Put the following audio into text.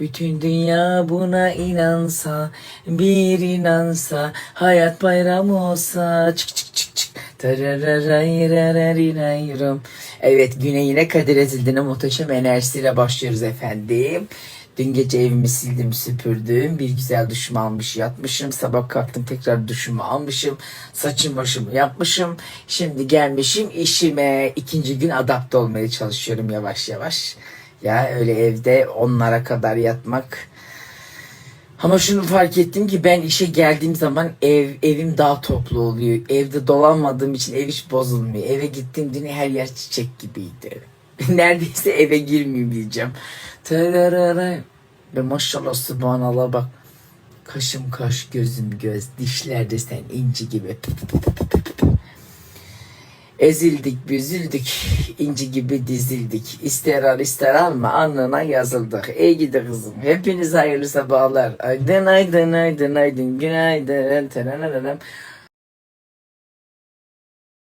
Bütün dünya buna inansa, bir inansa, hayat bayram olsa. Çık çık çık çık. Evet güne yine Kadir Ezildi'nin muhteşem enerjisiyle başlıyoruz efendim. Dün gece evimi sildim süpürdüm. Bir güzel duşumu almış yatmışım. Sabah kalktım tekrar duşumu almışım. Saçım başımı yapmışım. Şimdi gelmişim işime. ikinci gün adapte olmaya çalışıyorum yavaş yavaş. Ya öyle evde onlara kadar yatmak. Ama şunu fark ettim ki ben işe geldiğim zaman ev evim daha toplu oluyor. Evde dolanmadığım için ev hiç bozulmuyor. Eve gittiğim gün her yer çiçek gibiydi. Neredeyse eve girmeyeyim diyeceğim. Tararara. Ve maşallah subhanallah bak. Kaşım kaş, gözüm göz, dişler de sen inci gibi. Ezildik, büzüldük, inci gibi dizildik. İster al ister alma alnına yazıldık. Ey gidi kızım. Hepiniz hayırlı sabahlar. Aydın aydın aydın aydın günaydın. Terererem.